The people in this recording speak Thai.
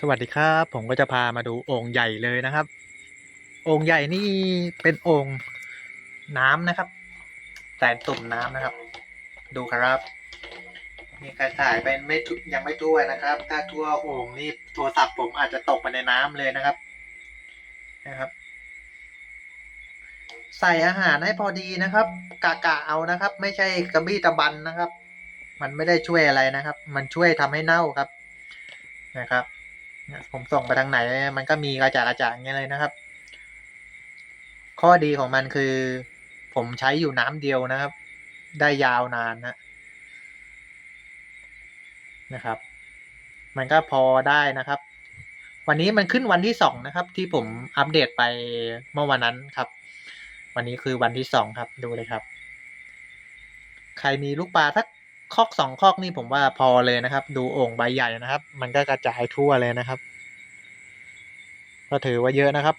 สวัสดีครับ ผมก็จะพามาดูโอ่งใหญ่เลยนะครับ โอ่งใหญ่นี่เป็นโอ่งน้ำนะครับ แต่ตุ่มน้ำนะครับ ดูครับนี่ใครถ่ายเป็นไม่ยังไม่ทั่วนะครับ ถ้าทั่วโอ่งนี่โทรศัพท์ผมอาจจะตกไปในน้ำเลยนะครับนะครับ ใส่อาหารให้พอดีนะครับ กะกะเอานะครับ ไม่ใช่กระบี้ตะบันนะครับ มันไม่ได้ช่วยอะไรนะครับ มันช่วยทำให้เน่าครับนะครับ ผมส่งไปทางไหน มันก็มีกระจาดกระจาดอย่างเงี้ยเลยนะครับ ข้อดีของมันคือ ผมใช้อยู่น้ำเดียวนะครับ ได้ยาวนานนะนะครับ มันก็พอได้นะครับ วันนี้มันขึ้นวันที่สองนะครับ ที่ผมอัปเดตไปเมื่อวันนั้นครับ วันนี้คือวันที่สองครับดูเลยครับ ใครมีลูกปลาทัก คอกสองคอกนี่ผมว่าพอเลยนะครับ ดูโอ่งใบใหญ่นะครับ มันก็กระจายทั่วเลยนะครับ ก็ถือว่าเยอะนะครับ